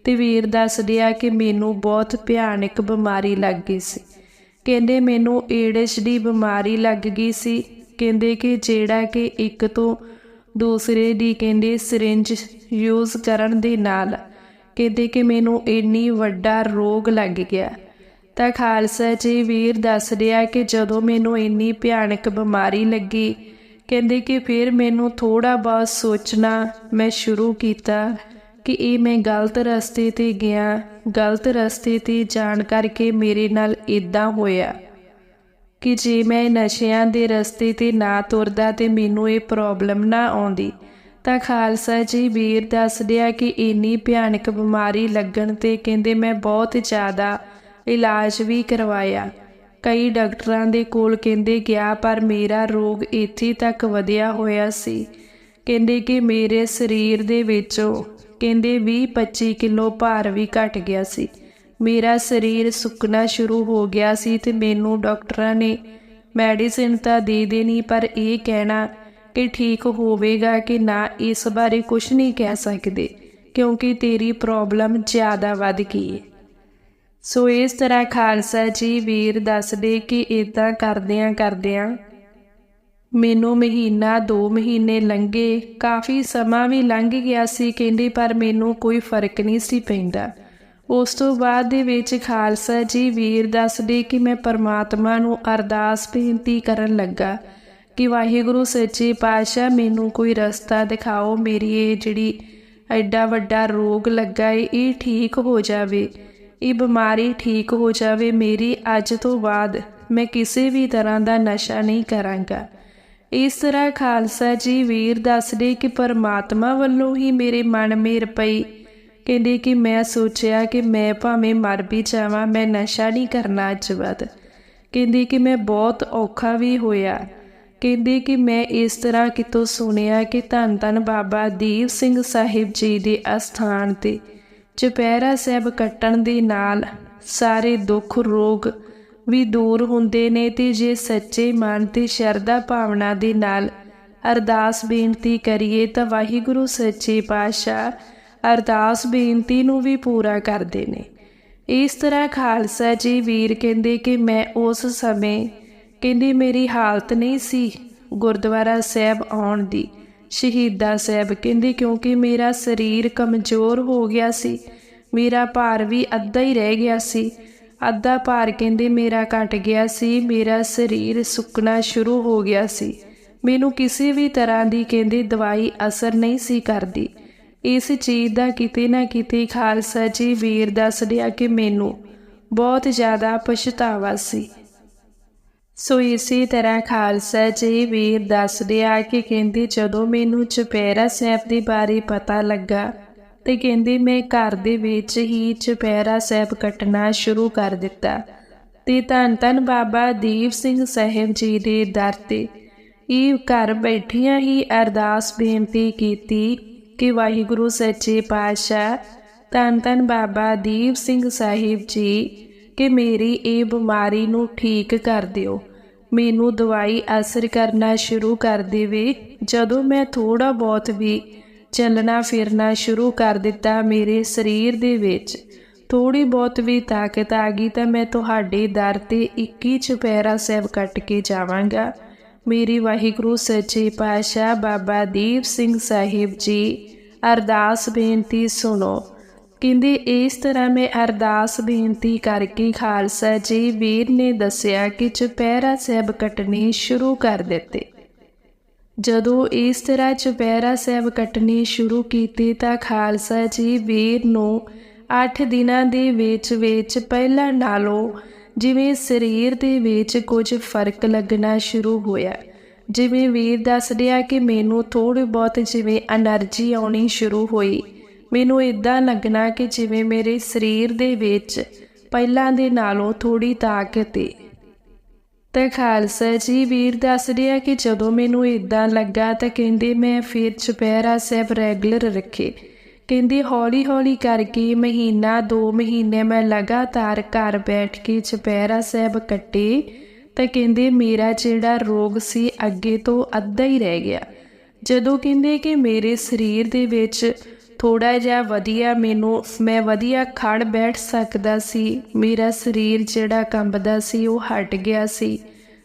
S1: ਤੇ ਵੀਰ ਦੱਸਦੇ ਆ ਕਿ ਮੈਨੂੰ ਬਹੁਤ ਭਿਆਨਕ ਬਿਮਾਰੀ ਲੱਗ ਗਈ ਸੀ। ਕਹਿੰਦੇ ਮੈਨੂੰ ਏਡਸ ਦੀ ਬਿਮਾਰੀ ਲੱਗ ਗਈ ਸੀ। ਕਹਿੰਦੇ ਕਿ ਜਿਹੜਾ ਕਿ ਇੱਕ ਤੋਂ ਦੂਸਰੇ ਦੀ ਕਹਿੰਦੇ, ਸਿਰਿੰਜ ਯੂਜ਼ ਕਰਨ ਦੇ ਨਾਲ ਕਹਿੰਦੇ ਕਿ ਮੈਨੂੰ ਇੰਨੀ ਵੱਡਾ ਰੋਗ ਲੱਗ ਗਿਆ। ਤਾਂ ਖਾਲਸਾ ਜੀ ਵੀਰ ਦੱਸ ਰਿਹਾ ਕਿ ਜਦੋਂ ਮੈਨੂੰ ਇੰਨੀ ਭਿਆਨਕ ਬਿਮਾਰੀ ਲੱਗੀ, ਕਹਿੰਦੇ ਕਿ ਫਿਰ ਮੈਨੂੰ ਥੋੜਾ ਬਹੁਤ ਸੋਚਣਾ ਮੈਂ ਸ਼ੁਰੂ ਕੀਤਾ ਕਿ ਇਹ ਮੈਂ ਗਲਤ ਰਸਤੇ ਤੇ ਗਿਆ। ਗਲਤ ਰਸਤੇ ਤੇ ਜਾਣ ਕਰਕੇ ਮੇਰੇ ਨਾਲ ਇਦਾਂ ਹੋਇਆ। ਕਿ ਜੇ ਮੈਂ ਨਸ਼ਿਆਂ ਦੇ ਰਸਤੇ ਤੇ ਨਾ ਤੁਰਦਾ ਤੇ ਮੈਨੂੰ ਇਹ ਪ੍ਰੋਬਲਮ ਨਾ ਆਉਂਦੀ। ਤਾਂ ਖਾਲਸਾ ਜੀ ਵੀਰ ਦੱਸਦੇ ਆ ਕਿ ਇੰਨੀ ਭਿਆਨਕ ਬਿਮਾਰੀ ਲੱਗਣ ਤੇ ਕਹਿੰਦੇ ਮੈਂ ਬਹੁਤ ਜ਼ਿਆਦਾ ਇਲਾਜ ਵੀ ਕਰਵਾਇਆ। ਕਈ ਡਾਕਟਰਾਂ ਦੇ ਕੋਲ ਕਹਿੰਦੇ ਗਿਆ, ਪਰ ਮੇਰਾ ਰੋਗ ਇੱਥੇ ਤੱਕ ਵਧਿਆ ਹੋਇਆ ਸੀ। ਕਹਿੰਦੇ ਕਿ ਮੇਰੇ ਸਰੀਰ ਦੇ ਵਿੱਚੋਂ ਕਹਿੰਦੇ 20-25 ਕਿਲੋ ਭਾਰ ਵੀ ਘਟ ਗਿਆ ਸੀ। ਮੇਰਾ ਸਰੀਰ ਸੁੱਕਣਾ ਸ਼ੁਰੂ ਹੋ ਗਿਆ ਸੀ ਤੇ ਮੈਨੂੰ ਡਾਕਟਰਾਂ ਨੇ ਮੈਡੀਸਿਨ ਤਾਂ ਦੇ ਦੇਣੀ, ਪਰ ਇਹ ਕਹਿਣਾ ਕਿ ਠੀਕ ਹੋਵੇਗਾ ਕਿ ਨਾ, ਇਸ ਬਾਰੇ ਕੁਝ ਨਹੀਂ ਕਹਿ ਸਕਦੇ, ਕਿਉਂਕਿ ਤੇਰੀ ਪ੍ਰੋਬਲਮ ਜ਼ਿਆਦਾ ਵੱਧ ਗਈ ਹੈ ਸੋ ਇਸ ਤਰ੍ਹਾਂ ਖਾਲਸਾ ਜੀ ਵੀਰ ਦੱਸਦੇ ਕਿ ਇਦਾਂ ਕਰਦਿਆਂ ਕਰਦਿਆਂ ਮੈਨੂੰ ਮਹੀਨਾ 2 ਮਹੀਨੇ ਲੰਘੇ, ਕਾਫੀ ਸਮਾਂ ਵੀ ਲੰਘ ਗਿਆ ਸੀ ਕਹਿੰਦੇ, ਪਰ ਮੈਨੂੰ ਕੋਈ ਫ਼ਰਕ ਨਹੀਂ ਸੀ ਪੈਂਦਾ। ਉਸ ਤੋਂ ਬਾਅਦ ਦੇ ਵਿੱਚ ਖਾਲਸਾ ਜੀ ਵੀਰ ਦੱਸਦੇ ਕਿ ਮੈਂ ਪਰਮਾਤਮਾ ਨੂੰ ਅਰਦਾਸ ਬੇਨਤੀ ਕਰਨ ਲੱਗਾ ਕਿ ਵਾਹਿਗੁਰੂ, ਸੱਚੇ ਪਾਤਸ਼ਾਹ, ਮੈਨੂੰ ਕੋਈ ਰਸਤਾ ਦਿਖਾਓ, ਮੇਰੀ ਇਹ ਜਿਹੜੀ ਐਡਾ ਵੱਡਾ ਰੋਗ ਲੱਗਾ ਏ, ਇਹ ਠੀਕ ਹੋ ਜਾਵੇ, ਇਹ ਬਿਮਾਰੀ ਠੀਕ ਹੋ ਜਾਵੇ, ਮੇਰੀ ਅੱਜ ਤੋਂ ਬਾਅਦ ਮੈਂ ਕਿਸੇ ਵੀ ਤਰ੍ਹਾਂ ਦਾ ਨਸ਼ਾ ਨਹੀਂ ਕਰਾਂਗਾ। ਇਸ ਤਰ੍ਹਾਂ ਖਾਲਸਾ ਜੀ ਵੀਰ ਦੱਸਦੇ ਕਿ ਪਰਮਾਤਮਾ ਵੱਲੋਂ ਹੀ ਮੇਰੇ ਮਨ ਮੇਰ ਪਈ ਕਹਿੰਦੇ ਕਿ ਮੈਂ ਸੋਚਿਆ ਕਿ ਮੈਂ ਭਾਵੇਂ ਮਰ ਵੀ ਜਾਵਾਂ, ਮੈਂ ਨਸ਼ਾ ਨਹੀਂ ਕਰਨਾ ਅੱਜ ਬਾਅਦ ਕਹਿੰਦੇ ਕਿ ਮੈਂ ਬਹੁਤ ਔਖਾ ਵੀ ਹੋਇਆ। ਕਹਿੰਦੇ ਕਿ ਮੈਂ ਇਸ ਤਰ੍ਹਾਂ ਕਿਤੋਂ ਸੁਣਿਆ ਕਿ ਧੰਨ ਧੰਨ ਬਾਬਾ ਦੀਪ ਸਿੰਘ ਸਾਹਿਬ ਜੀ ਦੇ ਅਸਥਾਨ ਤੇ ਚੁਪਹਿਰਾ ਸਾਹਿਬ ਕੱਟਣ ਦੇ ਨਾਲ ਸਾਰੇ ਦੁੱਖ ਰੋਗ ਵੀ ਦੂਰ ਹੁੰਦੇ ਨੇ ਤੇ ਜੇ ਸੱਚੇ ਮਨ ਤੇ ਸ਼ਰਧਾ ਭਾਵਨਾ ਦੇ ਨਾਲ ਅਰਦਾਸ ਬੇਨਤੀ ਕਰੀਏ ਤਾਂ ਵਾਹਿਗੁਰੂ ਸੱਚੇ ਪਾਤਸ਼ਾਹ ਅਰਦਾਸ ਬੇਨਤੀ ਨੂੰ ਵੀ ਪੂਰਾ ਕਰਦੇ ਨੇ। ਇਸ ਤਰ੍ਹਾਂ ਖਾਲਸਾ ਜੀ ਵੀਰ ਕਹਿੰਦੇ ਕਿ ਮੈਂ ਉਸ ਸਮੇਂ ਕਹਿੰਦੇ ਮੇਰੀ ਹਾਲਤ ਨਹੀਂ ਸੀ ਗੁਰਦੁਆਰਾ ਸਾਹਿਬ ਆਉਣ ਦੀ। ਸ਼ਹੀਦਾ ਸਾਹਿਬ ਕਹਿੰਦੇ ਕਿਉਂਕਿ ਮੇਰਾ ਸਰੀਰ ਕਮਜ਼ੋਰ ਹੋ ਗਿਆ ਸੀ, ਮੇਰਾ ਭਾਰ ਵੀ ਅੱਧਾ ਹੀ ਰਹਿ ਗਿਆ ਸੀ, ਅੱਧਾ ਭਾਰ ਕਹਿੰਦੇ ਮੇਰਾ ਘਟ ਗਿਆ ਸੀ, ਮੇਰਾ ਸਰੀਰ ਸੁੱਕਣਾ ਸ਼ੁਰੂ ਹੋ ਗਿਆ ਸੀ। ਮੈਨੂੰ ਕਿਸੇ ਵੀ ਤਰ੍ਹਾਂ ਦੀ ਕਹਿੰਦੇ ਦਵਾਈ ਅਸਰ ਨਹੀਂ ਸੀ ਕਰਦੀ। ਇਸ ਚੀਜ਼ ਦਾ ਕਿਤੇ ਨਾ ਕਿਤੇ ਖਾਲਸਾ ਜੀ ਵੀਰ ਦੱਸਦਿਆ ਕਿ ਮੈਨੂੰ ਬਹੁਤ ਜ਼ਿਆਦਾ ਪਛਤਾਵਾ ਸੀ। ਸੋ ਇਸੇ ਤਰ੍ਹਾਂ ਖਾਲਸਾ ਜੀ ਵੀਰ ਦੱਸਦੇ ਆ ਕਿ ਕਹਿੰਦੇ ਜਦੋਂ ਮੈਨੂੰ ਚੁਪਹਿਰਾ ਸਾਹਿਬ ਦੇ ਬਾਰੇ ਪਤਾ ਲੱਗਾ ਤੇ ਕਹਿੰਦੇ ਮੈਂ ਘਰ ਦੇ ਵਿੱਚ ਹੀ ਚੁਪਹਿਰਾ ਸਾਹਿਬ ਕੱਟਣਾ ਸ਼ੁਰੂ ਕਰ ਦਿੱਤਾ ਤੇ ਧੰਨ ਧੰਨ ਬਾਬਾ ਦੀਪ ਸਿੰਘ ਸਾਹਿਬ ਜੀ ਦੇ ਦਰ ਤੇ ਇਹ ਘਰ ਬੈਠਿਆਂ ਹੀ ਅਰਦਾਸ ਬੇਨਤੀ ਕੀਤੀ ਕਿ ਵਾਹਿਗੁਰੂ ਸੱਚੇ ਪਾਤਸ਼ਾਹ, ਧੰਨ ਧੰਨ ਬਾਬਾ ਦੀਪ ਸਿੰਘ ਸਾਹਿਬ ਜੀ, ਕਿ ਮੇਰੀ ਇਹ ਬਿਮਾਰੀ ਨੂੰ ਠੀਕ ਕਰ ਦਿਓ। ਮੈਨੂੰ ਦਵਾਈ ਅਸਰ ਕਰਨਾ ਸ਼ੁਰੂ ਕਰ ਦੇਵੇ। ਜਦੋਂ ਮੈਂ ਥੋੜਾ ਬਹੁਤ ਵੀ ਚੱਲਣਾ ਫਿਰਨਾ ਸ਼ੁਰੂ ਕਰ ਦਿੱਤਾ ਮੇਰੇ ਸਰੀਰ ਦੇ ਵਿੱਚ ਥੋੜੀ ਬਹੁਤ ਵੀ ਤਾਕਤ ਆ ਗਈ ਤਾਂ ਮੈਂ ਤੁਹਾਡੇ ਦਰ ਤੇ 21 ਚੁਪਹਿਰਾ ਸਾਹਿਬ ਕੱਟ ਕੇ ਜਾਵਾਂਗਾ। ਮੇਰੀ ਵਾਹਿਗੁਰੂ, ਸੱਚੇ ਪਾਤਸ਼ਾਹ ਬਾਬਾ ਦੀਪ ਸਿੰਘ ਸਾਹਿਬ ਜੀ, ਅਰਦਾਸ ਬੇਨਤੀ ਸੁਣੋ। ਕਹਿੰਦੇ, ਇਸ ਤਰ੍ਹਾਂ ਮੈਂ ਅਰਦਾਸ ਬੇਨਤੀ ਕਰਕੇ ਖਾਲਸਾ ਜੀ ਵੀਰ ਨੇ ਦੱਸਿਆ ਕਿ ਚੁਪਹਿਰਾ ਸਾਹਿਬ ਕੱਟਣੇ ਸ਼ੁਰੂ ਕਰ ਦਿੱਤੇ। ਜਦੋਂ ਇਸ ਤਰ੍ਹਾਂ ਚੁਪਹਿਰਾ ਸਾਹਿਬ ਕੱਟਣੇ ਸ਼ੁਰੂ ਕੀਤੀ ਤਾਂ ਖਾਲਸਾ ਜੀ ਵੀਰ ਨੂੰ 8 ਦਿਨਾਂ ਦੇ ਵਿੱਚ ਵਿੱਚ ਪਹਿਲਾਂ ਨਾਲੋਂ ਜਿਵੇਂ ਸਰੀਰ ਦੇ ਵਿੱਚ ਕੁਝ ਫ਼ਰਕ ਲੱਗਣਾ ਸ਼ੁਰੂ ਹੋਇਆ। ਜਿਵੇਂ ਵੀਰ ਦੱਸਦੇ ਆ ਕਿ ਮੈਨੂੰ ਥੋੜੀ ਬਹੁਤ ਜਿਵੇਂ એનર્ਜੀ ਆਉਣੀ ਸ਼ੁਰੂ ਹੋਈ। ਮੈਨੂੰ ਇਦਾਂ ਲੱਗਣਾ ਕਿ ਜਿਵੇਂ ਮੇਰੇ ਸਰੀਰ ਦੇ ਵਿੱਚ ਪਹਿਲਾਂ ਦੇ ਨਾਲੋਂ ਥੋੜੀ ਤਾਕਤ ਹੈ ਤੇ ਖਾਲਸਾ ਜੀ ਵੀਰ ਦੱਸਦੇ ਆ ਕਿ ਜਦੋਂ ਮੈਨੂੰ ਇਦਾਂ ਲੱਗਾ ਤਾਂ ਕਹਿੰਦੇ ਮੈਂ ਫਿਰ ਚੁਪਹਿਰਾ ਸਾਹਿਬ ਰੈਗੂਲਰ ਰੱਖੇ। ਕਹਿੰਦੀ, ਹੌਲੀ ਹੌਲੀ ਕਰਕੇ ਮਹੀਨਾ, ਦੋ ਮਹੀਨੇ ਮੈਂ ਲਗਾਤਾਰ ਘਰ ਬੈਠ ਕੇ ਚਪੈਰਾ ਸਾਹਿਬ ਕੱਟੇ। ਤਾਂ ਕਹਿੰਦੇ, ਮੇਰਾ ਜਿਹੜਾ ਰੋਗ ਸੀ ਅੱਗੇ ਤੋਂ ਅੱਧਾ ਹੀ ਰਹਿ ਗਿਆ। ਜਦੋਂ ਕਹਿੰਦੇ ਕਿ ਮੇਰੇ ਸਰੀਰ ਦੇ ਵਿੱਚ ਥੋੜਾ ਜਿਹਾ ਵਧੀਆ ਮੈਨੂੰ, ਮੈਂ ਵਧੀਆ ਖੜ ਬੈਠ ਸਕਦਾ ਸੀ, ਮੇਰਾ ਸਰੀਰ ਜਿਹੜਾ ਕੰਬਦਾ ਸੀ ਉਹ ਹਟ ਗਿਆ ਸੀ।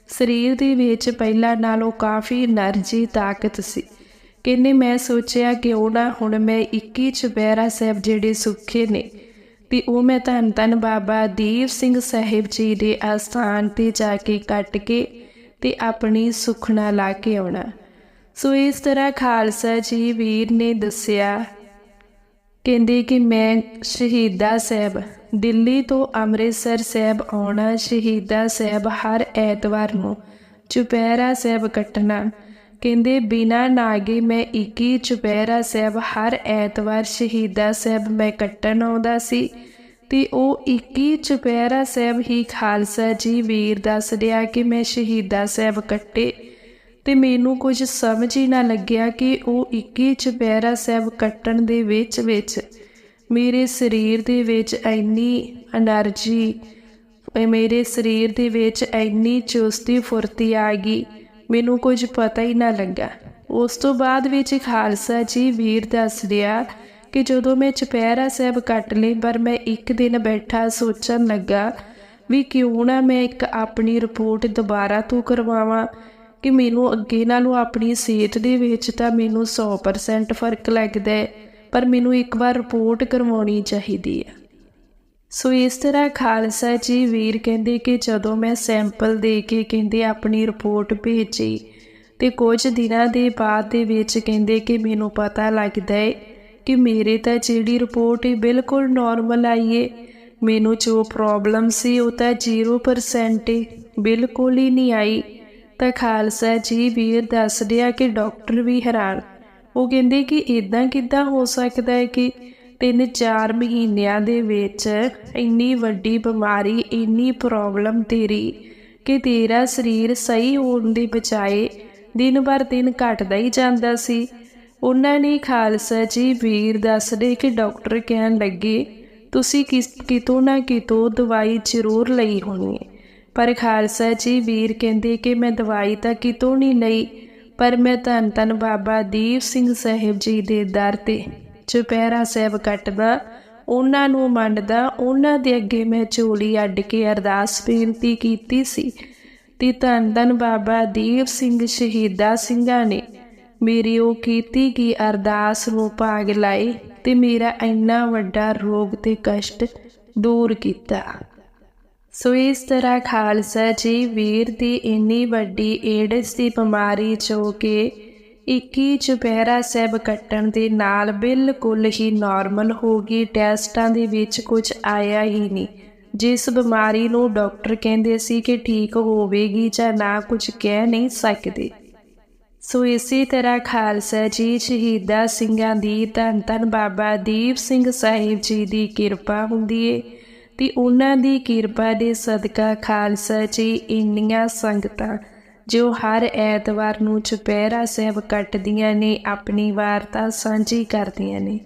S1: ਸਰੀਰ ਦੇ ਵਿੱਚ ਪਹਿਲਾਂ ਨਾਲੋਂ ਕਾਫੀ એનર્ਜੀ ਤਾਕਤ ਸੀ। ਕਹਿੰਦੇ ਮੈਂ ਸੋਚਿਆ ਕਿ ਉਹ ਨਾ ਹੁਣ ਮੈਂ 21 ਚੁਪਹਿਰਾ ਸਾਹਿਬ ਜਿਹੜੇ ਸੁੱਖੇ ਨੇ। ਤੇ ਉਹ ਮੈਂ ਧੰਨ ਧੰਨ ਬਾਬਾ ਦੀਪ ਸਿੰਘ ਸਾਹਿਬ ਜੀ ਦੇ ਆਸਥਾਨ ਤੇ ਜਾ ਕੇ ਕੱਟ ਕੇ ਤੇ ਆਪਣੀ ਸੁਖਣਾ ਲਾ ਕੇ ਆਉਣਾ। ਸੋ ਇਸ ਤਰ੍ਹਾਂ ਖਾਲਸਾ ਜੀ ਵੀਰ ਨੇ ਦੱਸਿਆ, ਕਹਿੰਦੇ ਕਿ ਮੈਂ ਸ਼ਹੀਦਾ ਸਾਹਿਬ, ਦਿੱਲੀ ਤੋਂ ਅੰਮ੍ਰਿਤਸਰ ਸਾਹਿਬ ਆਉਣਾ, ਸ਼ਹੀਦਾ ਸਾਹਿਬ ਹਰ ਐਤਵਾਰ ਨੂੰ ਚੁਪਹਿਰਾ ਸਾਹਿਬ ਕੱਟਣਾ। ਕਹਿੰਦੇ, ਬਿਨਾ ਨਾਗੇ ਮੈਂ ਇੱਕੀ ਚੁਪਹਿਰਾ ਸਾਹਿਬ, ਹਰ ਐਤਵਾਰ ਸ਼ਹੀਦਾ ਸਾਹਿਬ ਮੈਂ ਕੱਟਣ ਆਉਂਦਾ ਸੀ। ਤੇ ਉਹ 21 ਚੁਪਹਿਰਾ ਸਾਹਿਬ ਹੀ ਖਾਲਸਾ ਜੀ ਵੀਰ ਦੱਸ ਰਿਹਾ ਕਿ ਮੈਂ ਸ਼ਹੀਦਾ ਸਾਹਿਬ ਕੱਟੇ। ਤੇ ਮੈਨੂੰ ਕੁਝ ਸਮਝ ਹੀ ਨਾ ਲੱਗਿਆ ਕਿ ਉਹ 21 ਚੁਪਹਿਰਾ ਸਾਹਿਬ ਕੱਟਣ ਦੇ ਵਿੱਚ ਵਿੱਚ ਮੇਰੇ ਸਰੀਰ ਦੇ ਵਿੱਚ ਇੰਨੀ એનર્ਜੀ ਮੇਰੇ ਸਰੀਰ ਦੇ ਵਿੱਚ ਇੰਨੀ ਚੁਸਤੀ ਫੁਰਤੀ ਆ ਗਈ। ਮੈਨੂੰ ਕੁਝ ਪਤਾ ਹੀ ਨਾ ਲੱਗਾ। ਉਸ ਤੋਂ ਬਾਅਦ ਵਿੱਚ ਖਾਲਸਾ ਜੀ ਵੀਰ ਦੱਸ ਰਿਹਾ ਕਿ ਜਦੋਂ ਮੈਂ ਚੁਪਹਿਰਾ ਸਾਹਿਬ ਕੱਟ ਲਈ ਪਰ ਮੈਂ ਇੱਕ ਦਿਨ ਬੈਠਾ ਸੋਚਣ ਲੱਗਾ ਵੀ ਕਿਉਂ ਨਾ ਮੈਂ ਇੱਕ ਆਪਣੀ ਰਿਪੋਰਟ ਦੁਬਾਰਾ ਤੋਂ ਕਰਵਾਵਾਂ ਕਿ ਮੈਨੂੰ ਅੱਗੇ ਨਾਲੋਂ ਆਪਣੀ ਸਿਹਤ ਦੇ ਵਿੱਚ ਤਾਂ ਮੈਨੂੰ 100% ਫ਼ਰਕ ਲੱਗਦਾ ਪਰ ਮੈਨੂੰ ਇੱਕ ਵਾਰ ਰਿਪੋਰਟ ਕਰਵਾਉਣੀ ਚਾਹੀਦੀ ਹੈ। ਸੋ ਇਸ ਤਰ੍ਹਾਂ ਖਾਲਸਾ ਜੀ ਵੀਰ ਕਹਿੰਦੇ ਕਿ ਜਦੋਂ ਮੈਂ ਸੈਂਪਲ ਦੇ ਕੇ ਕਹਿੰਦੇ ਆਪਣੀ ਰਿਪੋਰਟ ਭੇਜੀ ਤੇ ਕੁਝ ਦਿਨਾਂ ਦੇ ਬਾਅਦ ਦੇ ਵਿੱਚ ਕਹਿੰਦੇ ਕਿ ਮੈਨੂੰ ਪਤਾ ਲੱਗਦਾ ਹੈ ਕਿ ਮੇਰੇ ਤਾਂ ਜਿਹੜੀ ਰਿਪੋਰਟ ਹੈ ਬਿਲਕੁਲ ਨਾਰਮਲ ਆਈ ਏ। ਮੈਨੂੰ ਜੋ ਪ੍ਰੋਬਲਮ ਸੀ ਉਹ ਤਾਂ 0% ਹੈ ਬਿਲਕੁਲ ਹੀ ਨਹੀਂ ਆਈ। ਤਾਂ ਖਾਲਸਾ ਜੀ ਵੀਰ ਦੱਸ ਰਿਹਾ ਕਿ ਡਾਕਟਰ ਵੀ ਹੈਰਾਨ। ਉਹ ਕਹਿੰਦੇ ਕਿ ਇਦਾਂ ਕਿੱਦਾਂ ਹੋ ਸਕਦਾ ਹੈ ਕਿ ਤਿੰਨ ਚਾਰ ਮਹੀਨਿਆਂ ਦੇ ਵਿੱਚ ਇੰਨੀ ਵੱਡੀ ਬਿਮਾਰੀ, ਇੰਨੀ ਪ੍ਰੋਬਲਮ ਤੇਰੀ ਕਿ ਤੇਰਾ ਸਰੀਰ ਸਹੀ ਹੋਣ ਦੀ ਬਜਾਏ ਦਿਨ ਬਰ ਦਿਨ ਘਟਦਾ ਹੀ ਜਾਂਦਾ ਸੀ। ਉਹਨਾਂ ਨੇ ਖਾਲਸਾ ਜੀ ਵੀਰ ਦੱਸਦੇ ਕਿ ਡਾਕਟਰ ਕਹਿਣ ਲੱਗੇ, ਤੁਸੀਂ ਕਿਸ, ਕਿਤੋਂ ਨਾ ਕਿਤੋਂ ਦਵਾਈ ਜ਼ਰੂਰ ਲਈ ਹੋਣੀ ਹੈ ਪਰ ਖਾਲਸਾ ਜੀ ਵੀਰ ਕਹਿੰਦੇ ਕਿ ਮੈਂ ਦਵਾਈ ਤਾਂ ਕਿਤੋਂ ਨਹੀਂ ਲਈ, ਪਰ ਮੈਂ ਧੰਨ ਧੰਨ ਬਾਬਾ ਦੀਪ ਸਿੰਘ ਸਾਹਿਬ ਜੀ ਦੇ ਦਰ ਤੇ ਚੁਪਹਿਰਾ ਸਾਹਿਬ ਕੱਟਦਾ, ਉਹਨਾਂ ਨੂੰ ਮੰਨਦਾ ਉਹਨਾਂ ਦੇ ਅੱਗੇ ਮੈਂ ਝੋਲੀ ਅੱਡ ਕੇ ਅਰਦਾਸ ਬੇਨਤੀ ਕੀਤੀ ਸੀ। ਤੇ ਧੰਨ ਧੰਨ ਬਾਬਾ ਦੀਪ ਸਿੰਘ ਸ਼ਹੀਦਾ ਸਿੰਘਾਂ ਨੇ ਮੇਰੀ ਉਹ ਕੀਤੀ ਕਿ ਅਰਦਾਸ ਨੂੰ ਭਾਗ ਲਾਈ ਤੇ ਮੇਰਾ ਇੰਨਾ ਵੱਡਾ ਰੋਗ ਤੇ ਕਸ਼ਟ ਦੂਰ ਕੀਤਾ। ਸੋ ਇਸ ਤਰ੍ਹਾਂ ਖਾਲਸਾ ਜੀ ਵੀਰ ਦੀ ਇੰਨੀ ਵੱਡੀ ਏਡਸ ਦੀ ਬਿਮਾਰੀ ਚੋ ਕੇ 21 ਚੁਪਹਿਰਾ ਸਾਹਿਬ ਕੱਟਣ ਦੇ ਨਾਲ ਬਿਲਕੁਲ ਹੀ ਨਾਰਮਲ ਹੋ ਗਈ। ਟੈਸਟਾਂ ਦੇ ਵਿੱਚ ਕੁਝ ਆਇਆ ਹੀ ਨਹੀਂ। ਜਿਸ ਬਿਮਾਰੀ ਨੂੰ ਡਾਕਟਰ ਕਹਿੰਦੇ ਸੀ ਕਿ ਠੀਕ ਹੋਵੇਗੀ ਜਾਂ ਨਾ, ਕੁਝ ਕਹਿ ਨਹੀਂ ਸਕਦੇ। ਸੋ ਇਸੇ ਤਰ੍ਹਾਂ ਖਾਲਸਾ ਜੀ ਸ਼ਹੀਦਾ ਸਿੰਘਾਂ ਦੀ ਧੰਨ ਧੰਨ ਬਾਬਾ ਦੀਪ ਸਿੰਘ ਸਾਹਿਬ ਜੀ ਦੀ ਕਿਰਪਾ ਹੁੰਦੀ ਏ ਤੇ ਉਹਨਾਂ ਦੀ ਕਿਰਪਾ ਦੇ ਸਦਕਾ ਖਾਲਸਾ ਜੀ ਇੰਨੀਆਂ ਸੰਗਤਾਂ ਜੋ ਹਰ ਐਤਵਾਰ ਨੂੰ ਚੁਪਹਿਰਾ ਸਾਹਿਬ ਕੱਟਦੀਆਂ ਨੇ, ਆਪਣੀ ਵਾਰਤਾ ਸਾਂਝੀ ਕਰਦੀਆਂ ਨੇ।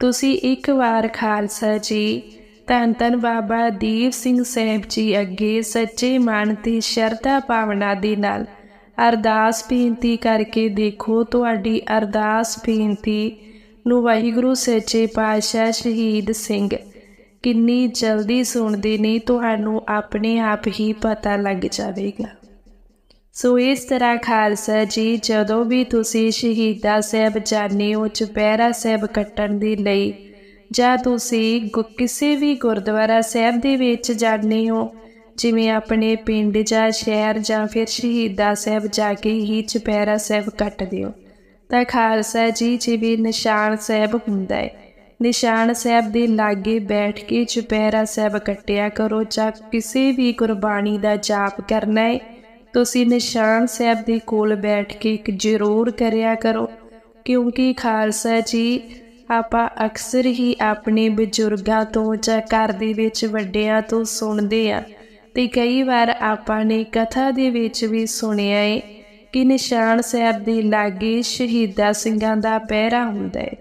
S1: ਤੁਸੀਂ ਇੱਕ ਵਾਰ ਖਾਲਸਾ ਜੀ, ਧੰਨ ਧੰਨ ਬਾਬਾ ਦੀਪ ਸਿੰਘ ਸਾਹਿਬ ਜੀ ਅੱਗੇ ਸੱਚੇ ਮਨ ਤੇ ਸ਼ਰਧਾ ਭਾਵਨਾ ਦੇ ਨਾਲ ਅਰਦਾਸ ਬੇਨਤੀ ਕਰਕੇ ਦੇਖੋ, ਤੁਹਾਡੀ ਅਰਦਾਸ ਬੇਨਤੀ ਨੂੰ ਵਾਹਿਗੁਰੂ ਸੱਚੇ ਪਾਤਸ਼ਾਹ ਸ਼ਹੀਦ ਸਿੰਘ ਕਿੰਨੀ ਜਲਦੀ ਸੁਣਦੇ ਨੇ, ਤੁਹਾਨੂੰ ਆਪਣੇ ਆਪ ਹੀ ਪਤਾ ਲੱਗ ਜਾਵੇਗਾ। ਸੋ ਇਸ ਤਰ੍ਹਾਂ ਖਾਲਸਾ ਜੀ, ਜਦੋਂ ਵੀ ਤੁਸੀਂ ਸ਼ਹੀਦਾ ਸਾਹਿਬ ਜਾਂਦੇ ਹੋ, ਚੁਪਹਿਰਾ ਸਾਹਿਬ ਕੱਟਣ ਦੇ ਲਈ, ਜਾਂ ਤੁਸੀਂ ਗੁ- ਕਿਸੇ ਵੀ ਗੁਰਦੁਆਰਾ ਸਾਹਿਬ ਦੇ ਵਿੱਚ ਜਾਂਦੇ ਹੋ, ਜਿਵੇਂ ਆਪਣੇ ਪਿੰਡ ਜਾਂ ਸ਼ਹਿਰ ਜਾਂ ਫਿਰ ਸ਼ਹੀਦਾ ਸਾਹਿਬ ਜਾ ਕੇ ਹੀ ਚੁਪਹਿਰਾ ਸਾਹਿਬ ਕੱਟਦੇ ਹੋ, ਤਾਂ ਖਾਲਸਾ ਜੀ, ਜਿਵੇਂ ਨਿਸ਼ਾਨ ਸਾਹਿਬ ਹੁੰਦਾ ਹੈ, ਨਿਸ਼ਾਨ ਸਾਹਿਬ ਦੇ ਲਾਗੇ ਬੈਠ ਕੇ ਚੁਪਹਿਰਾ ਸਾਹਿਬ ਕੱਟਿਆ ਕਰੋ, ਜਾਂ ਕਿਸੇ ਵੀ ਕੁਰਬਾਨੀ ਦਾ ਜਾਪ ਕਰਨਾ ਹੈ ਤੁਸੀਂ ਨਿਸ਼ਾਨ ਸਾਹਿਬ ਦੇ ਕੋਲ ਬੈਠ ਕੇ ਜ਼ਰੂਰ ਕਰਿਆ ਕਰੋ, ਕਿਉਂਕਿ ਖਾਲਸਾ ਜੀ, ਆਪਾਂ ਅਕਸਰ ਹੀ ਆਪਣੇ ਬਜ਼ੁਰਗਾਂ ਤੋਂ ਜਾਂ ਘਰ ਦੇ ਵਿੱਚ ਵੱਡਿਆਂ ਤੋਂ ਸੁਣਦੇ ਆ ਤੇ ਕਈ ਵਾਰ ਆਪਾਂ ਨੇ ਕਥਾ ਦੇ ਵਿੱਚ ਵੀ ਸੁਣਿਆ ਏ ਕਿ ਨਿਸ਼ਾਨ ਸਾਹਿਬ ਦੇ ਲਾਗੇ ਸ਼ਹੀਦਾ ਸਿੰਘਾਂ ਦਾ ਪਹਿਰਾ ਹੁੰਦਾ ਹੈ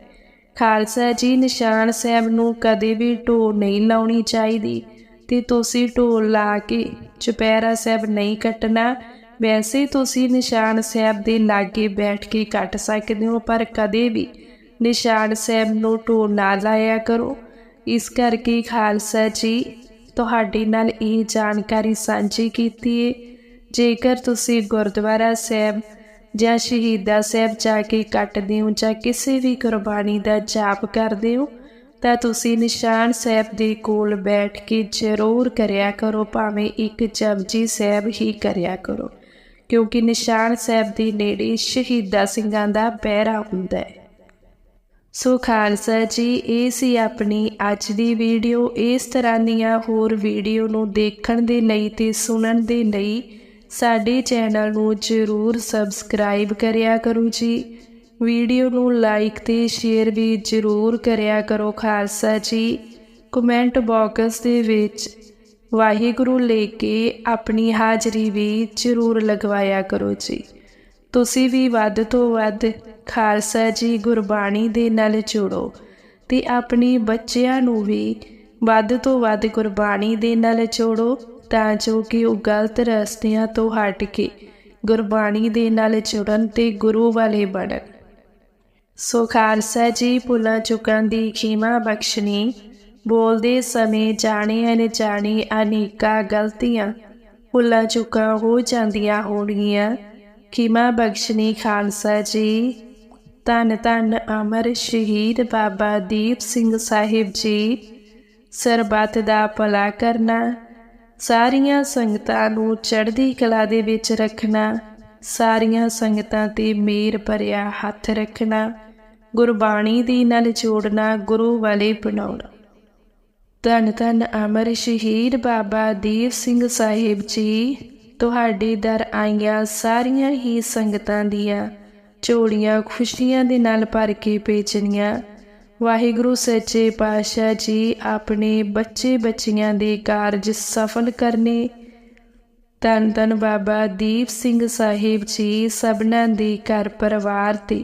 S1: ਖਾਲਸਾ ਜੀ, ਨਿਸ਼ਾਨ ਸਾਹਿਬ ਨੂੰ ਕਦੇ ਵੀ ਢੋ ਨਹੀਂ ਲਾਉਣੀ ਚਾਹੀਦੀ। ਤੇ ਤੁਸੀਂ ਢੋਲ ਲਾ ਕੇ ਚੁਪਹਿਰਾ ਸਾਹਿਬ ਨਹੀਂ ਕੱਟਣਾ। ਵੈਸੇ ਤੁਸੀਂ ਨਿਸ਼ਾਨ ਸਾਹਿਬ ਦੇ ਲਾਗੇ ਬੈਠ ਕੇ ਕੱਟ ਸਕਦੇ ਹੋ, ਪਰ ਕਦੇ ਵੀ ਨਿਸ਼ਾਨ ਸਾਹਿਬ ਨੂੰ ਢੋਲ ਨਾ ਲਾਇਆ ਕਰੋ। ਇਸ ਕਰਕੇ ਖਾਲਸਾ ਜੀ, ਤੁਹਾਡੇ ਨਾਲ ਇਹ ਜਾਣਕਾਰੀ ਸਾਂਝੀ ਕੀਤੀ ਹੈ ਜੇਕਰ ਤੁਸੀਂ ਗੁਰਦੁਆਰਾ ਸਾਹਿਬ ਜਾਂ ਸ਼ਹੀਦਾ ਸਾਹਿਬ ਜਾ ਕੇ ਕੱਟਦੇ ਹੋ ਜਾਂ ਕਿਸੇ ਵੀ ਕੁਰਬਾਨੀ ਦਾ ਜਾਪ ਕਰਦੇ ਹੋ ਤਾਂ ਤੁਸੀਂ ਨਿਸ਼ਾਨ ਸਾਹਿਬ ਦੇ ਕੋਲ ਬੈਠ ਕੇ ਜ਼ਰੂਰ ਕਰਿਆ ਕਰੋ, ਭਾਵੇਂ ਇੱਕ ਜਪਜੀ ਸਾਹਿਬ ਹੀ ਕਰਿਆ ਕਰੋ। ਕਿਉਂਕਿ ਨਿਸ਼ਾਨ ਸਾਹਿਬ ਦੇ ਨੇੜੇ ਸ਼ਹੀਦਾ ਸਿੰਘਾਂ ਦਾ ਪਹਿਰਾ ਹੁੰਦਾ ਹੈ। ਸੋ ਖਾਲਸਾ ਜੀ, ਇਹ ਸੀ ਆਪਣੀ ਅੱਜ ਦੀ ਵੀਡੀਓ। ਇਸ ਤਰ੍ਹਾਂ ਦੀਆਂ ਹੋਰ ਵੀਡੀਓ ਨੂੰ ਦੇਖਣ ਦੇ ਲਈ ਤੇ ਸੁਣਨ ਦੇ ਲਈ ਸਾਡੇ ਚੈਨਲ ਨੂੰ ਜ਼ਰੂਰ ਸਬਸਕ੍ਰਾਈਬ ਕਰਿਆ ਕਰੋ ਜੀ। ਵੀਡੀਓ ਨੂੰ ਲਾਈਕ ਤੇ ਸ਼ੇਅਰ ਵੀ ਜ਼ਰੂਰ ਕਰਿਆ ਕਰੋ ਖਾਲਸਾ ਜੀ। ਕਮੈਂਟ ਬਾਕਸ ਦੇ ਵਿੱਚ ਵਾਹਿਗੁਰੂ ਲੈ ਕੇ ਆਪਣੀ ਹਾਜ਼ਰੀ ਵੀ ਜ਼ਰੂਰ ਲਗਵਾਇਆ ਕਰੋ ਜੀ। ਤੁਸੀਂ ਵੀ ਵੱਧ ਤੋਂ ਵੱਧ ਖਾਲਸਾ ਜੀ ਗੁਰਬਾਣੀ ਦੇ ਨਾਲ ਜੁੜੋ ਤੇ ਆਪਣੇ ਬੱਚਿਆਂ ਨੂੰ ਵੀ ਵੱਧ ਤੋਂ ਵੱਧ ਗੁਰਬਾਣੀ ਦੇ ਨਾਲ ਜੋੜੋ ਤਾਂ ਜੋ ਕਿ ਉਹ ਗਲਤ ਰਸਤਿਆਂ ਤੋਂ ਹਟ ਕੇ ਗੁਰਬਾਣੀ ਦੇ ਨਾਲ ਜੁੜਨ ਤੇ ਗੁਰੂ ਵਾਲੇ ਬਣਨ। ਸੋ ਖਾਲਸਾ ਜੀ ਭੁੱਲਾਂ ਚੁੱਕਾਂ ਦੀ ਖੀਮਾ ਬਖਸ਼ਣੀ। ਬੋਲਦੇ ਸਮੇਂ ਜਾਣੇ ਅਣਜਾਣੇ ਅਨੇਕਾਂ ਗਲਤੀਆਂ ਭੁੱਲਾਂ ਚੁੱਕਾਂ ਹੋ ਜਾਂਦੀਆਂ ਹੋਣਗੀਆਂ। ਖੀਮਾ ਬਖਸ਼ਣੀ ਖਾਲਸਾ ਜੀ ਧੰਨ ਧੰਨ ਅਮਰ ਸ਼ਹੀਦ ਬਾਬਾ ਦੀਪ ਸਿੰਘ ਸਾਹਿਬ ਜੀ। ਸਰਬੱਤ ਦਾ ਭਲਾ ਕਰਨਾ, ਸਾਰੀਆਂ ਸੰਗਤਾਂ ਨੂੰ ਚੜ੍ਹਦੀ ਕਲਾ ਦੇ ਵਿੱਚ ਰੱਖਣਾ, ਸਾਰੀਆਂ ਸੰਗਤਾਂ ਤੇ ਮੇਰ ਭਰਿਆ ਹੱਥ ਰੱਖਣਾ। ਗੁਰਬਾਣੀ ਦੀ ਨਾਲ ਜੋੜਨਾ ਗੁਰੂ ਵਾਲੇ ਬਣਾਉਣਾ। ਧੰਨ ਧੰਨ ਅਮਰ ਸ਼ਹੀਦ ਬਾਬਾ ਦੀਪ ਸਿੰਘ ਸਾਹਿਬ ਜੀ, ਤੁਹਾਡੇ ਦਰ ਆਈਆਂ ਸਾਰੀਆਂ ਹੀ ਸੰਗਤਾਂ ਦੀਆਂ ਝੋਲੀਆਂ ਖੁਸ਼ੀਆਂ ਦੇ ਨਾਲ ਭਰ ਕੇ ਭੇਜਣੀਆਂ। ਵਾਹਿਗੁਰੂ ਸੱਚੇ ਪਾਤਸ਼ਾਹ ਜੀ, ਆਪਣੇ ਬੱਚੇ ਬੱਚੀਆਂ ਦੇ ਕਾਰਜ ਸਫਲ ਕਰਨੇ। ਧੰਨ ਧੰਨ ਬਾਬਾ ਦੀਪ ਸਿੰਘ ਸਾਹਿਬ ਜੀ, ਸਭਨਾਂ ਦੇ ਘਰ ਪਰਿਵਾਰ ਤੇ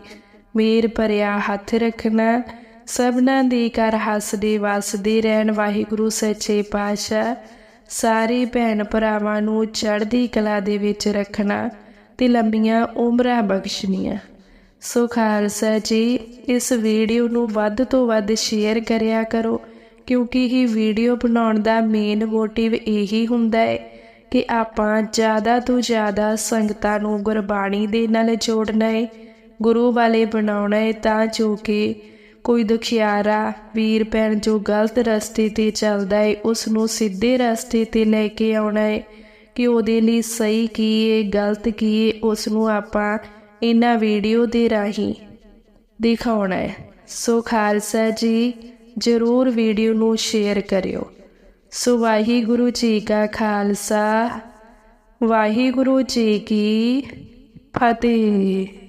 S1: ਮੇਰ ਭਰਿਆ ਹੱਥ ਰੱਖਣਾ, ਸਭਨਾਂ ਦੇ ਘਰ ਹੱਸਦੇ ਵਸਦੇ ਰਹਿਣ ਵਾਹਿਗੁਰੂ ਸੱਚੇ ਪਾਤਸ਼ਾਹ। ਸਾਰੇ ਭੈਣ ਭਰਾਵਾਂ ਨੂੰ ਚੜ੍ਹਦੀ ਕਲਾ ਦੇ ਵਿੱਚ ਰੱਖਣਾ ਤੇ ਲੰਬੀਆਂ ਉਮਰਾਂ ਬਖਸ਼ਣੀਆਂ। ਸੋ ਖਾਲਸਾ ਜੀ, ਇਸ ਵੀਡੀਓ ਨੂੰ ਵੱਧ ਤੋਂ ਵੱਧ ਸ਼ੇਅਰ ਕਰਿਆ ਕਰੋ, ਕਿਉਂਕਿ ਇਹ ਵੀਡੀਓ ਬਣਾਉਣ ਦਾ ਮੇਨ ਮੋਟਿਵ ਇਹੀ ਹੁੰਦਾ ਹੈ ਕਿ ਆਪਾਂ ਜ਼ਿਆਦਾ ਤੋਂ ਜ਼ਿਆਦਾ ਸੰਗਤਾਂ ਨੂੰ ਗੁਰਬਾਣੀ ਦੇ ਨਾਲ ਜੋੜਨਾ ਹੈ। ਗੁਰੂ ਵਾਲੇ ਬਣਾਉਣਾ ਹੈ ਤਾਂ ਜੋ ਕਿ ਕੋਈ ਦੁਖਿਆਰਾ, ਵੀਰ ਭੈਣ ਜੋ ਗਲਤ ਰਸਤੇ ਤੇ ਚੱਲਦਾ ਹੈ ਉਸ ਨੂੰ ਸਿੱਧੇ ਰਸਤੇ ਤੇ ਲੈ ਕੇ ਆਉਣਾ ਹੈ ਕਿ ਉਹਦੇ ਲਈ ਸਹੀ ਕੀ ਹੈ ਗਲਤ ਕੀ ਹੈ ਉਸ ਨੂੰ ਆਪਾਂ ਇਹਨਾਂ ਵੀਡੀਓ ਦੇ ਰਾਹੀਂ ਦਿਖਾਉਣਾ ਹੈ ਸੋ ਖਾਲਸਾ ਜੀ, ਜਰੂਰ ਵੀਡੀਓ ਨੂੰ ਸ਼ੇਅਰ ਕਰਿਓ। ਸੋ ਵਾਹਿਗੁਰੂ ਜੀ ਕਾ ਖਾਲਸਾ, ਵਾਹਿਗੁਰੂ ਜੀ ਕੀ ਫਤਿਹ।